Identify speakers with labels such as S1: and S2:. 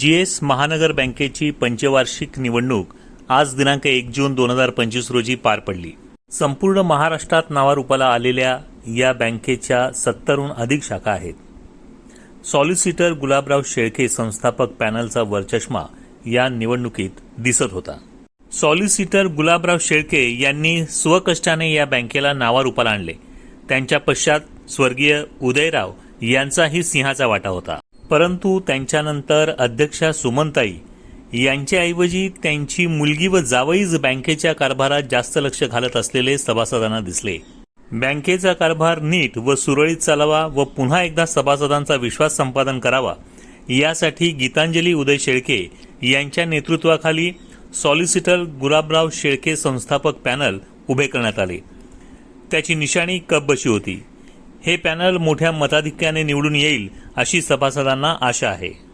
S1: GS महानगर बँकेची पंचवार्षिक निवडणूक आज दिनांक एक जून दोन हजार पंचवीस रोजी पार पडली. संपूर्ण महाराष्ट्रात नावारूपाला आलेल्या या बँकेच्या सत्तरहून अधिक शाखा आहेत. सॉलिसिटर गुलाबराव शेळके संस्थापक पॅनलचा वरचष्मा या निवडणुकीत दिसत होता. सॉलिसिटर गुलाबराव शेळके यांनी स्वकष्टाने या बँकेला नावारूपाला आणले. त्यांच्या पश्चात स्वर्गीय उदयराव यांचाही सिंहाचा वाटा होता. परंतु त्यांच्यानंतर अध्यक्षा सुमनताई यांच्याऐवजी त्यांची मुलगी व जावईच बँकेच्या कारभारात जास्त लक्ष घालत असलेले सभासदांना दिसले. बँकेचा कारभार नीट व सुरळीत चालावा व पुन्हा एकदा सभासदांचा विश्वास संपादन करावा यासाठी गीतांजली उदय शेळके यांच्या नेतृत्वाखाली सॉलिसिटर गुलाबराव शेळके संस्थापक पॅनल उभे करण्यात आले. त्याची निशाणी कप बशी होती. हे पॅनल मोठ्या मताधिक्याने निवडून येईल अशी सभासदांना आशा आहे.